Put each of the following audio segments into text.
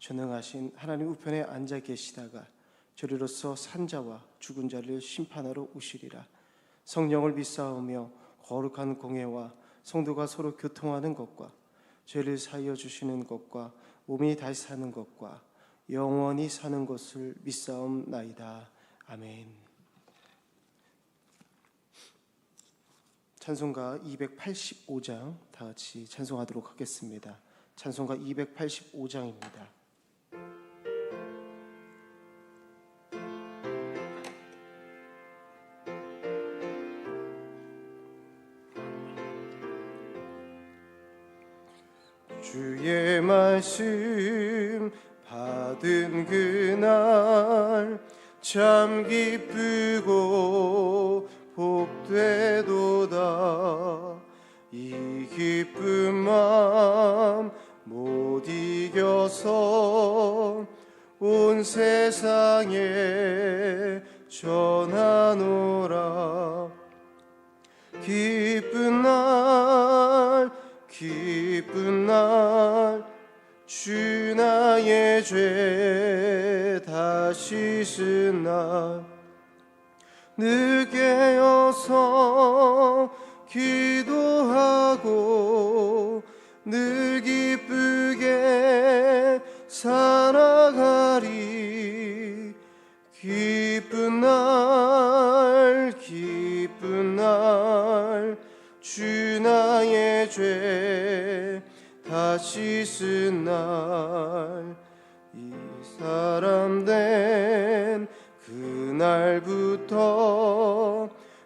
전능하신 하나님 우편에 앉아 계시다가 저리로서 산자와 죽은 자를 심판하러 오시리라 성령을 믿사오며 거룩한 공예와 성도가 서로 교통하는 것과 죄를 사하여 주시는 것과 몸이 다시 사는 것과 영원히 사는 것을 믿사옵나이다 아멘. 찬송가 285장 다 같이 찬송하도록 하겠습니다. 찬송가 285장입니다. 주의 말씀 받은 그날 참 기쁘고 복되도다. 이 기쁜 마음 못 이겨서 온 세상에 전하노라. 날 기쁜 날 주 나의 죄 다시 쓴날. 늦게 어서 기도하고 늘 다시 쓴날이 사람 된 그날부터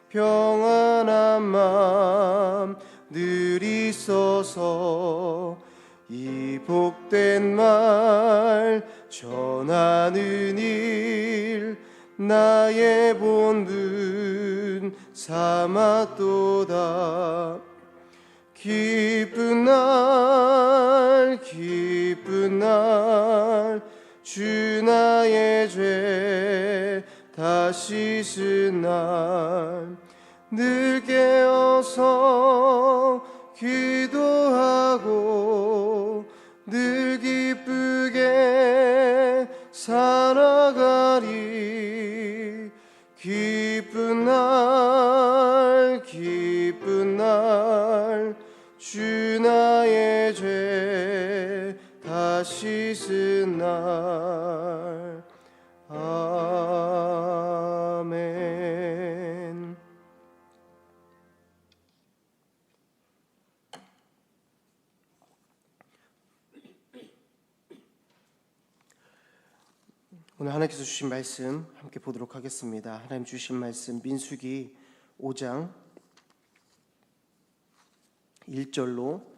평안한 마음 늘 있어서 이 복된 말 전하는 일 나의 본분 삼았도다. 기쁜 날 날 주 나의 죄 다시 쓴날 늘 깨어서 기도하고 늘 기쁘게 살아가리 다시 쓴날 아멘 오늘 하나님께서 주신 말씀 함께 보도록 하겠습니다. 하나님 주신 말씀 민수기 5장 1절로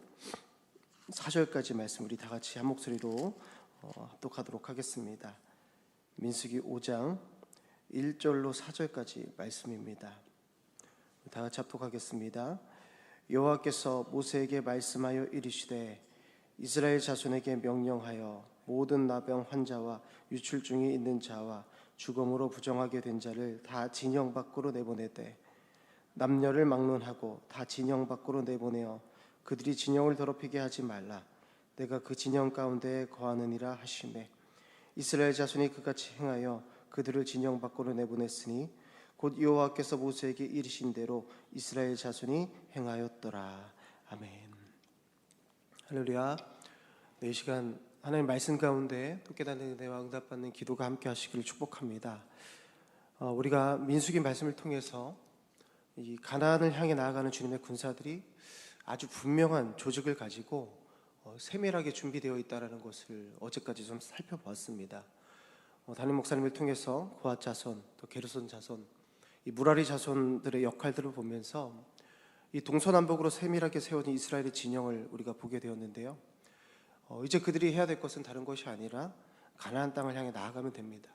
4절까지 말씀 우리 다 같이 한 목소리로 어, 합독하도록 하겠습니다. 민수기 5장 1절로 4절까지 말씀입니다. 다 같이 합독하겠습니다. 여호와께서 모세에게 말씀하여 이르시되 이스라엘 자손에게 명령하여 모든 나병 환자와 유출 중에 있는 자와 죽음으로 부정하게 된 자를 다 진영 밖으로 내보내되 남녀를 막론하고 다 진영 밖으로 내보내어 그들이 진영을 더럽히게 하지 말라. 내가 그 진영 가운데 거하느니라 하시매. 이스라엘 자손이 그같이 행하여 그들을 진영 밖으로 내보냈으니 곧 여호와께서 모세에게 이르신 대로 이스라엘 자손이 행하였더라. 아멘. 할렐루야. 네, 이 시간 하나님 말씀 가운데 또 깨닫는 은혜와 응답받는 기도가 함께 하시기를 축복합니다. 어, 우리가 민수기 말씀을 통해서 이 가나안을 향해 나아가는 주님의 군사들이 아주 분명한 조직을 가지고 어, 세밀하게 준비되어 있다라는 것을 어제까지 좀 살펴보았습니다. 어, 담임 목사님을 통해서 고앗 자손, 또 게르손 자손, 이 무라리 자손들의 역할들을 보면서 이 동서남북으로 세밀하게 세워진 이스라엘의 진영을 우리가 보게 되었는데요. 어, 이제 그들이 해야 될 것은 다른 것이 아니라 가나안 땅을 향해 나아가면 됩니다.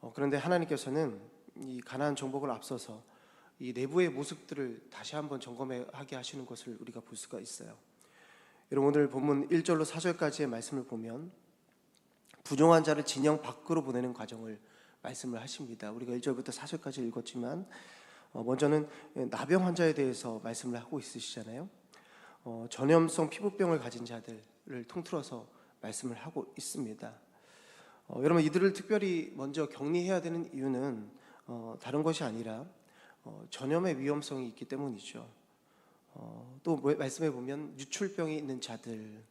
어, 그런데 하나님께서는 이 가나안 정복을 앞서서 이 내부의 모습들을 다시 한번 점검하게 하시는 것을 우리가 볼 수가 있어요. 여러분 오늘 본문 1절로 4절까지의 말씀을 보면 부정한 자를 진영 밖으로 보내는 과정을 말씀을 하십니다. 우리가 1절부터 4절까지 읽었지만 어, 먼저는 나병 환자에 대해서 말씀을 하고 있으시잖아요. 어, 전염성 피부병을 가진 자들을 통틀어서 말씀을 하고 있습니다. 어, 여러분 이들을 특별히 먼저 격리해야 되는 이유는 어, 다른 것이 아니라 어, 전염의 위험성이 있기 때문이죠. 어, 또 뭐- 말씀해 보면 유출병이 있는 자들,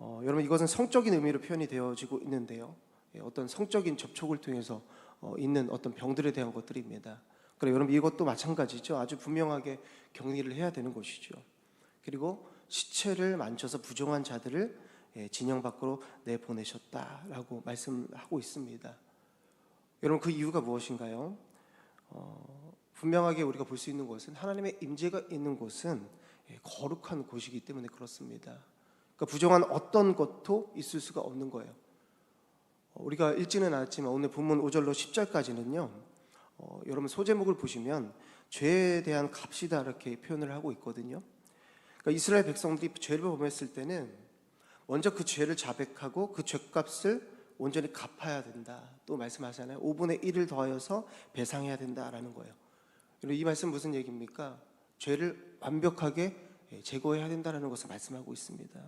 어, 여러분 이것은 성적인 의미로 표현이 되어지고 있는데요. 예, 어떤 성적인 접촉을 통해서 어, 있는 어떤 병들에 대한 것들입니다. 그래 여러분 이것도 마찬가지죠. 아주 분명하게 격리를 해야 되는 것이죠. 그리고 시체를 만져서 부정한 자들을 예, 진영 밖으로 내 보내셨다라고 말씀하고 있습니다. 여러분 그 이유가 무엇인가요? 어, 분명하게 우리가 볼 수 있는 것은 하나님의 임재가 있는 곳은 예, 거룩한 곳이기 때문에 그렇습니다. 그러니까 부정한 어떤 것도 있을 수가 없는 거예요. 어, 우리가 읽지는 않았지만 오늘 본문 5절로 10절까지는요. 어, 여러분 소제목을 보시면 죄에 대한 값이다 이렇게 표현을 하고 있거든요. 그러니까 이스라엘 백성들이 죄를 범했을 때는 먼저 그 죄를 자백하고 그 죄값을 온전히 갚아야 된다. 또 말씀하잖아요. 5분의 1을 더하여서 배상해야 된다라는 거예요. 이 말씀 무슨 얘기입니까? 죄를 완벽하게 예, 제거해야 된다는 것을 말씀하고 있습니다.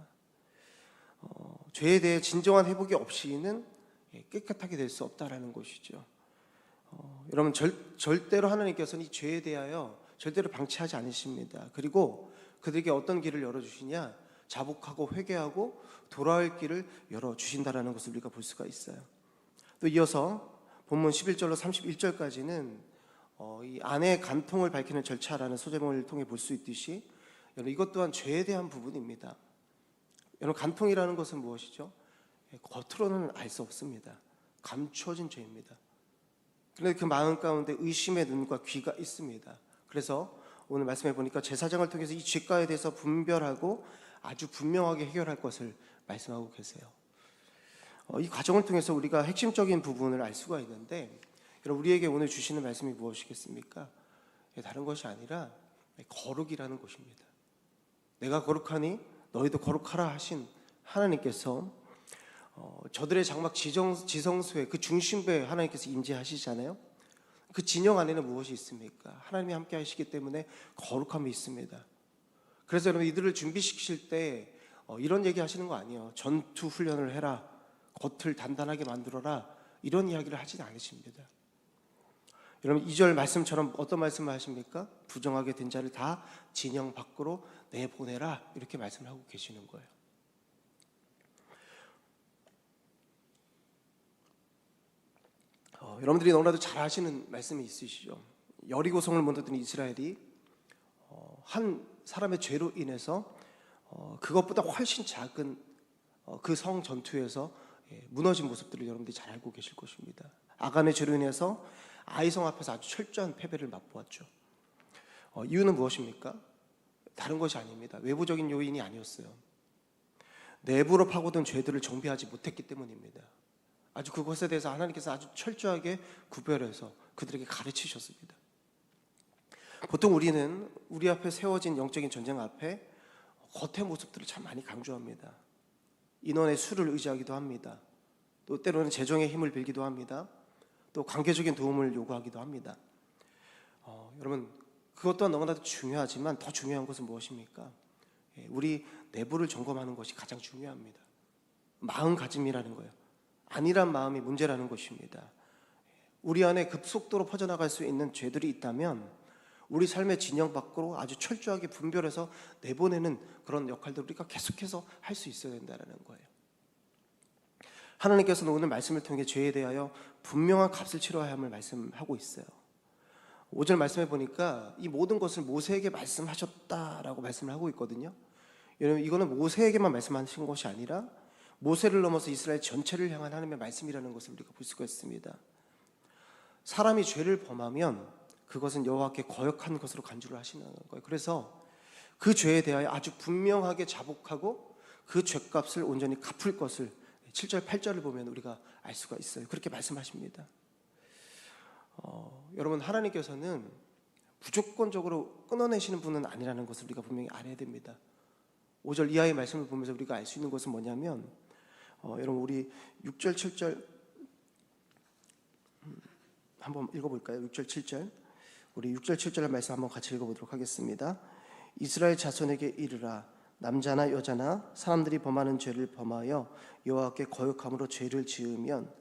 어, 죄에 대해 진정한 회복이 없이는 예, 깨끗하게 될 수 없다라는 것이죠. 어, 여러분 절, 절대로 하나님께서는 이 죄에 대하여 절대로 방치하지 않으십니다. 그리고 그들에게 어떤 길을 열어주시냐? 자복하고 회개하고 돌아올 길을 열어주신다라는 것을 우리가 볼 수가 있어요. 또 이어서 본문 11절로 31절까지는 어, 이 아내의 간통을 밝히는 절차라는 소제목을 통해 볼 수 있듯이 여러분 이것 또한 죄에 대한 부분입니다. 여러분 간통이라는 것은 무엇이죠? 예, 겉으로는 알 수 없습니다. 감추어진 죄입니다. 그런데 그 마음 가운데 의심의 눈과 귀가 있습니다. 그래서 오늘 말씀해 보니까 제사장을 통해서 이 죄가에 대해서 분별하고 아주 분명하게 해결할 것을 말씀하고 계세요. 어, 이 과정을 통해서 우리가 핵심적인 부분을 알 수가 있는데 여러분 우리에게 오늘 주시는 말씀이 무엇이겠습니까? 예, 다른 것이 아니라 거룩이라는 것입니다. 내가 거룩하니 너희도 거룩하라 하신 하나님께서 어, 저들의 장막 지정, 지성소에 그 중심부에 하나님께서 임재하시잖아요. 그 진영 안에는 무엇이 있습니까? 하나님이 함께 하시기 때문에 거룩함이 있습니다. 그래서 여러분 이들을 준비시키실 때 어, 이런 얘기 하시는 거 아니에요. 전투 훈련을 해라. 겉을 단단하게 만들어라. 이런 이야기를 하진 않으십니다. 여러분 2절 말씀처럼 어떤 말씀을 하십니까? 부정하게 된 자를 다 진영 밖으로 내보내라. 이렇게 말씀을 하고 계시는 거예요. 어, 여러분들이 너무나도 잘 아시는 말씀이 있으시죠. 여리고성을 무너뜨린 이스라엘이 어, 한 사람의 죄로 인해서 어, 그것보다 훨씬 작은 어, 그성 전투에서 예, 무너진 모습들을 여러분들이 잘 알고 계실 것입니다. 아간의 죄로 인해서 아이성 앞에서 아주 철저한 패배를 맛보았죠. 어, 이유는 무엇입니까? 다른 것이 아닙니다. 외부적인 요인이 아니었어요. 내부로 파고든 죄들을 정비하지 못했기 때문입니다. 아주 그것에 대해서 하나님께서 아주 철저하게 구별해서 그들에게 가르치셨습니다. 보통 우리는 우리 앞에 세워진 영적인 전쟁 앞에 겉의 모습들을 참 많이 강조합니다. 인원의 수를 의지하기도 합니다. 또 때로는 재정의 힘을 빌기도 합니다. 또 관계적인 도움을 요구하기도 합니다. 어, 여러분 그것 또한 너무나도 중요하지만 더 중요한 것은 무엇입니까? 예, 우리 내부를 점검하는 것이 가장 중요합니다. 마음가짐이라는 거예요. 아니란 마음이 문제라는 것입니다. 우리 안에 급속도로 퍼져나갈 수 있는 죄들이 있다면 우리 삶의 진영 밖으로 아주 철저하게 분별해서 내보내는 그런 역할들을 우리가 계속해서 할 수 있어야 된다는 거예요. 하나님께서는 오늘 말씀을 통해 죄에 대하여 분명한 값을 치러야 함을 말씀하고 있어요. 5절 말씀해 보니까 이 모든 것을 모세에게 말씀하셨다라고 말씀을 하고 있거든요. 여러분 이거는 모세에게만 말씀하신 것이 아니라 모세를 넘어서 이스라엘 전체를 향한 하나님의 말씀이라는 것을 우리가 볼 수가 있습니다. 사람이 죄를 범하면 그것은 여호와께 거역한 것으로 간주를 하시는 거예요. 그래서 그 죄에 대하여 아주 분명하게 자복하고 그 죄값을 온전히 갚을 것을 7절 8절을 보면 우리가 알 수가 있어요. 그렇게 말씀하십니다. 어, 여러분 하나님께서는 무조건적으로 끊어내시는 분은 아니라는 것을 우리가 분명히 알아야 됩니다. 5절 이하의 말씀을 보면서 우리가 알 수 있는 것은 뭐냐면 어, 여러분 우리 6절 7절 음, 한번 읽어볼까요? 6절 7절 우리 6절 7절 말씀 한번 같이 읽어보도록 하겠습니다. 이스라엘 자손에게 이르라 남자나 여자나 사람들이 범하는 죄를 범하여 여호와께 거역함으로 죄를 지으면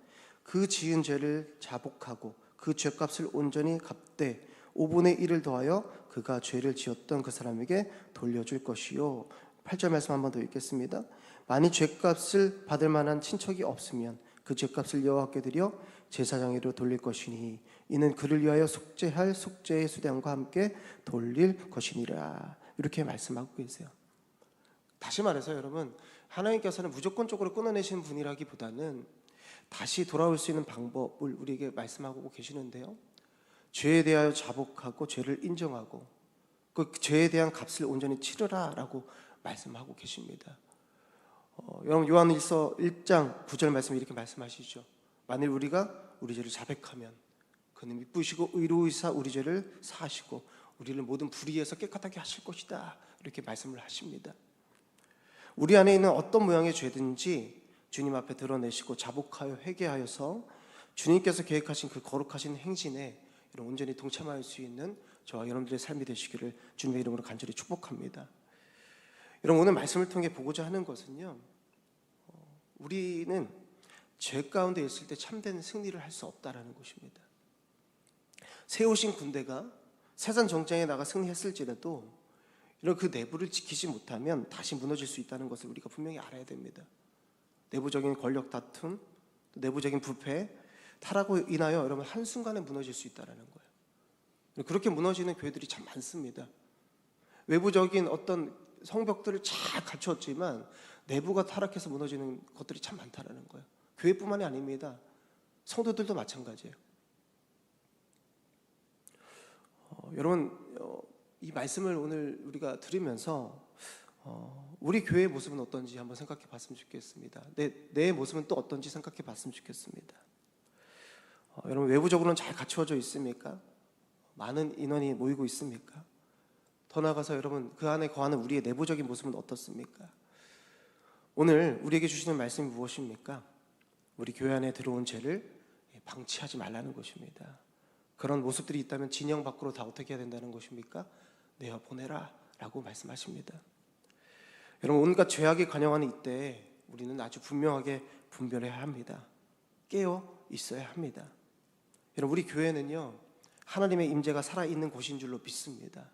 그 지은 죄를 자복하고 그 죄값을 온전히 갚되 5분의 1을 더하여 그가 죄를 지었던 그 사람에게 돌려줄 것이요 8절 말씀 한 번 더 읽겠습니다. 만일 죄값을 받을 만한 친척이 없으면 그 죄값을 여호와께 드려 제사장에로 돌릴 것이니 이는 그를 위하여 속죄할 속죄의 수량과 함께 돌릴 것이니라 이렇게 말씀하고 계세요. 다시 말해서 여러분 하나님께서는 무조건적으로 끊어내시는 분이라기보다는 다시 돌아올 수 있는 방법을 우리에게 말씀하고 계시는데요. 죄에 대하여 자복하고 죄를 인정하고 그 죄에 대한 값을 온전히 치르라라고 말씀하고 계십니다. 어, 여러분 요한일서 1장 9절 말씀 이렇게 말씀하시죠. 만일 우리가 우리 죄를 자백하면 그는 미쁘시고 의로우사 우리 죄를 사하시고 우리를 모든 불의에서 깨끗하게 하실 것이다. 이렇게 말씀을 하십니다. 우리 안에 있는 어떤 모양의 죄든지 주님 앞에 드러내시고 자복하여 회개하여서 주님께서 계획하신 그 거룩하신 행진에 온전히 동참할 수 있는 저와 여러분들의 삶이 되시기를 주님의 이름으로 간절히 축복합니다. 여러분 오늘 말씀을 통해 보고자 하는 것은요. 어, 우리는 죄 가운데 있을 때 참된 승리를 할 수 없다라는 것입니다. 세우신 군대가 세상 정장에 나가 승리했을지라도 이런 그 내부를 지키지 못하면 다시 무너질 수 있다는 것을 우리가 분명히 알아야 됩니다. 내부적인 권력 다툼, 내부적인 부패, 타락으로 인하여 여러분 한순간에 무너질 수 있다는 거예요. 그렇게 무너지는 교회들이 참 많습니다. 외부적인 어떤 성벽들을 잘 갖췄지만 내부가 타락해서 무너지는 것들이 참 많다는 거예요. 교회뿐만이 아닙니다. 성도들도 마찬가지예요. 어, 여러분 어, 이 말씀을 오늘 우리가 들으면서 어, 우리 교회의 모습은 어떤지 한번 생각해 봤으면 좋겠습니다. 내, 내 모습은 또 어떤지 생각해 봤으면 좋겠습니다. 어, 여러분 외부적으로는 잘 갖추어져 있습니까? 많은 인원이 모이고 있습니까? 더 나아가서 여러분 그 안에 거하는 우리의 내부적인 모습은 어떻습니까? 오늘 우리에게 주시는 말씀이 무엇입니까? 우리 교회 안에 들어온 죄를 방치하지 말라는 것입니다. 그런 모습들이 있다면 진영 밖으로 다 어떻게 해야 된다는 것입니까? 내어 보내라 라고 말씀하십니다. 여러분 온갖 죄악이 관영하는 이때 우리는 아주 분명하게 분별해야 합니다. 깨어 있어야 합니다. 여러분 우리 교회는요 하나님의 임재가 살아 있는 곳인 줄로 믿습니다.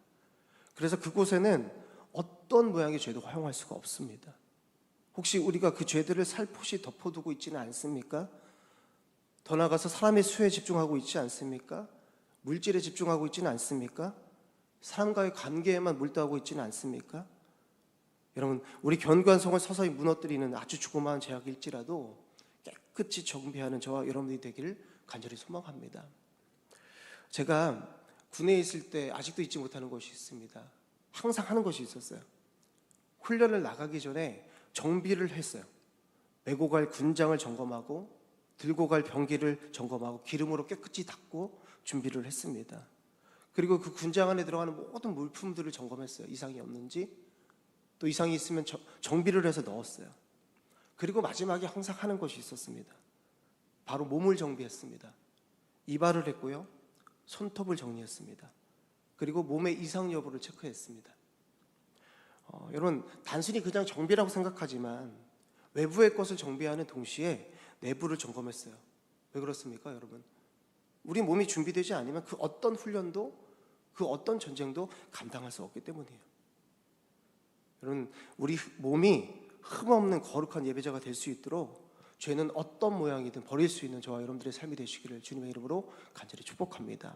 그래서 그곳에는 어떤 모양의 죄도 허용할 수가 없습니다. 혹시 우리가 그 죄들을 살포시 덮어두고 있지는 않습니까? 더 나아가서 사람의 수에 집중하고 있지 않습니까? 물질에 집중하고 있지는 않습니까? 사람과의 관계에만 몰두하고 있지는 않습니까? 여러분, 우리 견관성을 서서히 무너뜨리는 아주 조그마한 제약일지라도 깨끗이 정비하는 저와 여러분들이 되기를 간절히 소망합니다. 제가 군에 있을 때 아직도 잊지 못하는 것이 있습니다. 항상 하는 것이 있었어요. 훈련을 나가기 전에 정비를 했어요. 메고 갈 군장을 점검하고 들고 갈 병기를 점검하고 기름으로 깨끗이 닦고 준비를 했습니다. 그리고 그 군장 안에 들어가는 모든 물품들을 점검했어요. 이상이 없는지 또 이상이 있으면 정비를 해서 넣었어요. 그리고 마지막에 항상 하는 것이 있었습니다. 바로 몸을 정비했습니다. 이발을 했고요. 손톱을 정리했습니다. 그리고 몸의 이상 여부를 체크했습니다. 어, 여러분 단순히 그냥 정비라고 생각하지만 외부의 것을 정비하는 동시에 내부를 점검했어요. 왜 그렇습니까, 여러분? 우리 몸이 준비되지 않으면 그 어떤 훈련도 그 어떤 전쟁도 감당할 수 없기 때문이에요. 여러분, 우리 몸이 흠없는 거룩한 예배자가 될 수 있도록 죄는 어떤 모양이든 버릴 수 있는 저와 여러분들의 삶이 되시기를 주님의 이름으로 간절히 축복합니다.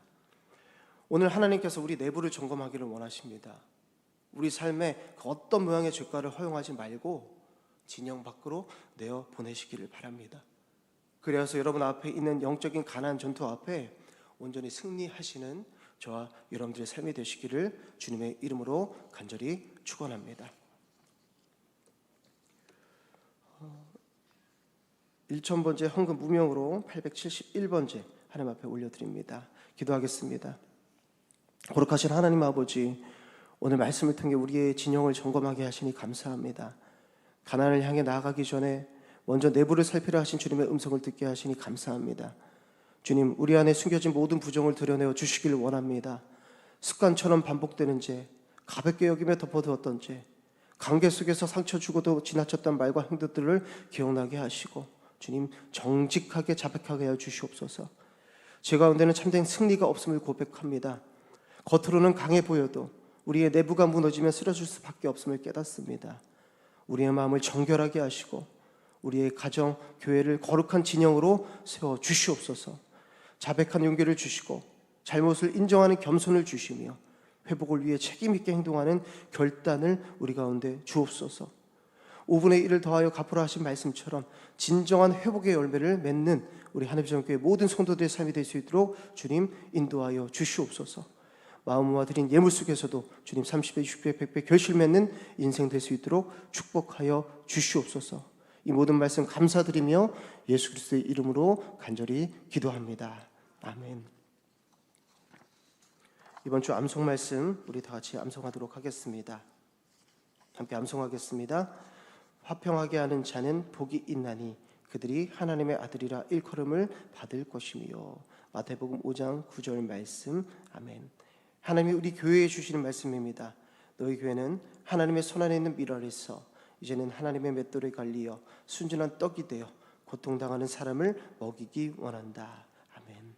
오늘 하나님께서 우리 내부를 점검하기를 원하십니다. 우리 삶에 그 어떤 모양의 죄가를 허용하지 말고 진영 밖으로 내어 보내시기를 바랍니다. 그래서 여러분 앞에 있는 영적인 가난 전투 앞에 온전히 승리하시는 저와 여러분들의 삶이 되시기를 주님의 이름으로 간절히 축원합니다. 1000번째 헌금 무명으로 871번째 하나님 앞에 올려드립니다. 기도하겠습니다. 거룩하신 하나님 아버지 오늘 말씀을 통해 우리의 진영을 점검하게 하시니 감사합니다. 가난을 향해 나아가기 전에 먼저 내부를 살피려 하신 주님의 음성을 듣게 하시니 감사합니다. 주님, 우리 안에 숨겨진 모든 부정을 드러내어 주시기를 원합니다. 습관처럼 반복되는 죄, 가볍게 여기며 덮어두었던 죄, 관계 속에서 상처 주고도 지나쳤던 말과 행동들을 기억나게 하시고 주님 정직하게 자백하게 하여 주시옵소서. 제 가운데는 참된 승리가 없음을 고백합니다. 겉으로는 강해 보여도 우리의 내부가 무너지면 쓰러질 수밖에 없음을 깨닫습니다. 우리의 마음을 정결하게 하시고 우리의 가정, 교회를 거룩한 진영으로 세워 주시옵소서. 자백한 용기를 주시고 잘못을 인정하는 겸손을 주시며 회복을 위해 책임 있게 행동하는 결단을 우리 가운데 주옵소서. 5분의 1을 더하여 갚으라 하신 말씀처럼 진정한 회복의 열매를 맺는 우리 하늘비전교회 모든 성도들의 삶이 될 수 있도록 주님 인도하여 주시옵소서. 마음과 드린 예물 속에서도 주님 30배, 60배, 100배 결실 맺는 인생 될 수 있도록 축복하여 주시옵소서. 이 모든 말씀 감사드리며 예수 그리스도의 이름으로 간절히 기도합니다. 아멘. 이번 주 암송 말씀 우리 다 같이 암송하도록 하겠습니다. 함께 암송하겠습니다. 화평하게 하는 자는 복이 있나니 그들이 하나님의 아들이라 일컬음을 받을 것이며 마태복음 5장 9절 말씀 아멘. 하나님이 우리 교회에 주시는 말씀입니다. 너희 교회는 하나님의 손 안에 있는 미랄에서 이제는 하나님의 맷돌에 갈리어 순진한 떡이 되어 고통당하는 사람을 먹이기 원한다. 아멘.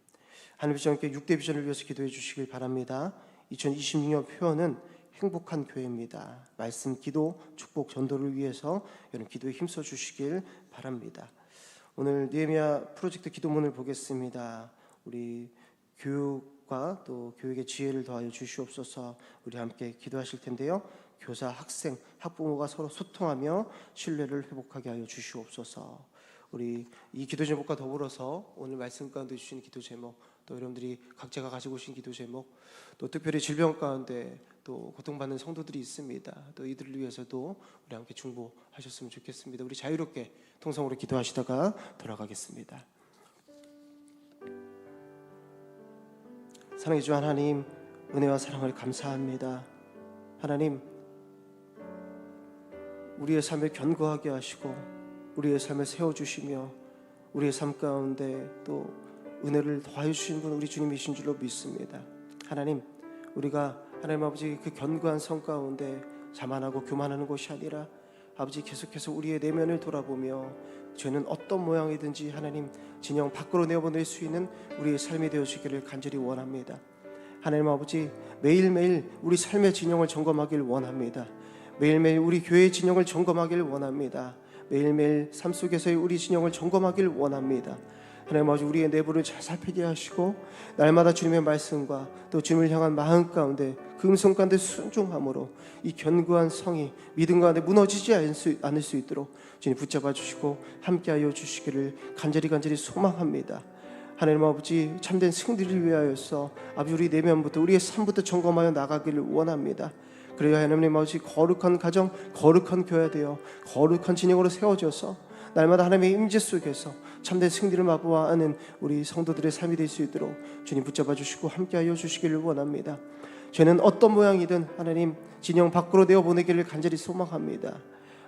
하늘 비전께 6대 비전을 위해서 기도해 주시길 바랍니다. 2026년 표어는 행복한 교회입니다. 말씀, 기도, 축복, 전도를 위해서 여러분 기도에 힘써 주시길 바랍니다. 오늘 니에미아 프로젝트 기도문을 보겠습니다. 우리 교육과 또 교육의 지혜를 더하여 주시옵소서. 우리 함께 기도하실 텐데요. 교사, 학생, 학부모가 서로 소통하며 신뢰를 회복하게 하여 주시옵소서. 우리 이 기도 제목과 더불어서 오늘 말씀 가운데 주신 기도 제목, 또 여러분들이 각자가 가지고 오신 기도 제목, 또 특별히 질병 가운데 또 고통받는 성도들이 있습니다. 또 이들을 위해서도 우리 함께 중보하셨으면 좋겠습니다. 우리 자유롭게 통성으로 기도하시다가 돌아가겠습니다. 사랑해 주 하나님, 은혜와 사랑을 감사합니다. 하나님, 우리의 삶을 견고하게 하시고 우리의 삶을 세워 주시며 우리의 삶 가운데 또 은혜를 더하여 주신 분 우리 주님이신 줄로 믿습니다. 하나님, 우리가 하나님 아버지 그 견고한 성 가운데 자만하고 교만하는 것이 아니라 아버지 계속해서 우리의 내면을 돌아보며 죄는 어떤 모양이든지 하나님 진영 밖으로 내어보낼 수 있는 우리의 삶이 되어지기를 간절히 원합니다. 하나님 아버지 매일매일 우리 삶의 진영을 점검하길 원합니다. 매일매일 우리 교회의 진영을 점검하길 원합니다. 매일매일 삶 속에서의 우리 진영을 점검하길 원합니다. 하나님 아버지 우리의 내부를 잘 살피게 하시고 날마다 주님의 말씀과 또 주님을 향한 마음 가운데 그 음성 가운데 순종함으로 이 견고한 성이 믿음 가운데 무너지지 않을 수, 않을 수 있도록 주님 붙잡아 주시고 함께하여 주시기를 간절히 간절히 소망합니다. 하나님 아버지 참된 승리를 위하여서 아버지 우리 내면부터 우리의 삶부터 점검하여 나가기를 원합니다. 그래야 하나님 아버지 거룩한 가정, 거룩한 교회 되어 거룩한 진영으로 세워져서 날마다 하나님의 임재 속에서 참된 승리를 맛보아하는 우리 성도들의 삶이 될 수 있도록 주님 붙잡아 주시고 함께하여 주시기를 원합니다. 저는 어떤 모양이든 하나님 진영 밖으로 내어 보내기를 간절히 소망합니다.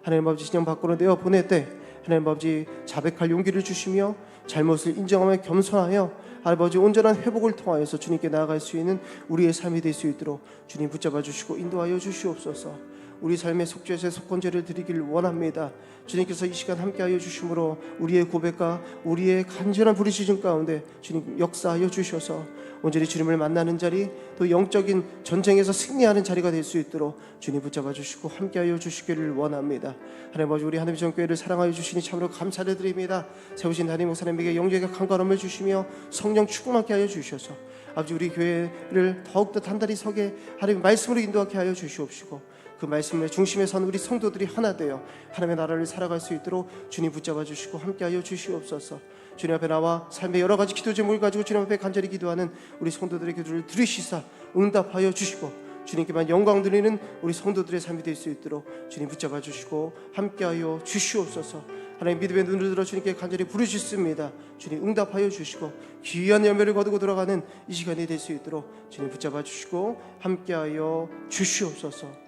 하나님 아버지 진영 밖으로 내어 보낼 때 하나님 아버지 자백할 용기를 주시며 잘못을 인정하며 겸손하여 아버지 온전한 회복을 통하여서 주님께 나아갈 수 있는 우리의 삶이 될 수 있도록 주님 붙잡아 주시고 인도하여 주시옵소서. 우리 삶의 속죄제 속건제를 드리기를 원합니다. 주님께서 이 시간 함께하여 주심으로 우리의 고백과 우리의 간절한 부르짖음 가운데 주님 역사하여 주셔서 온전히 주님을 만나는 자리 또 영적인 전쟁에서 승리하는 자리가 될 수 있도록 주님 붙잡아 주시고 함께하여 주시기를 원합니다. 하나님 아버지 우리 하나님 전교회를 사랑하여 주시니 참으로 감사를 드립니다. 세우신 하나님 목사님에게 영적인 강건함을 주시며 성령 충만케 하여 주셔서 아버지 우리 교회를 더욱더 단단히 서게 하나님 말씀으로 인도하게 하여 주시옵시고 그 말씀의 중심에 선 우리 성도들이 하나 되어 하나님의 나라를 살아갈 수 있도록 주님 붙잡아 주시고 함께하여 주시옵소서. 주님 앞에 나와 삶의 여러 가지 기도 제목을 가지고 주님 앞에 간절히 기도하는 우리 성도들의 기도를 들으시사 응답하여 주시고 주님께만 영광 드리는 우리 성도들의 삶이 될 수 있도록 주님 붙잡아 주시고 함께하여 주시옵소서. 하나님 믿음의 눈을 들어 주님께 간절히 부르짖습니다. 주님 응답하여 주시고 귀한 열매를 거두고 돌아가는 이 시간이 될 수 있도록 주님 붙잡아 주시고 함께하여 주시옵소서.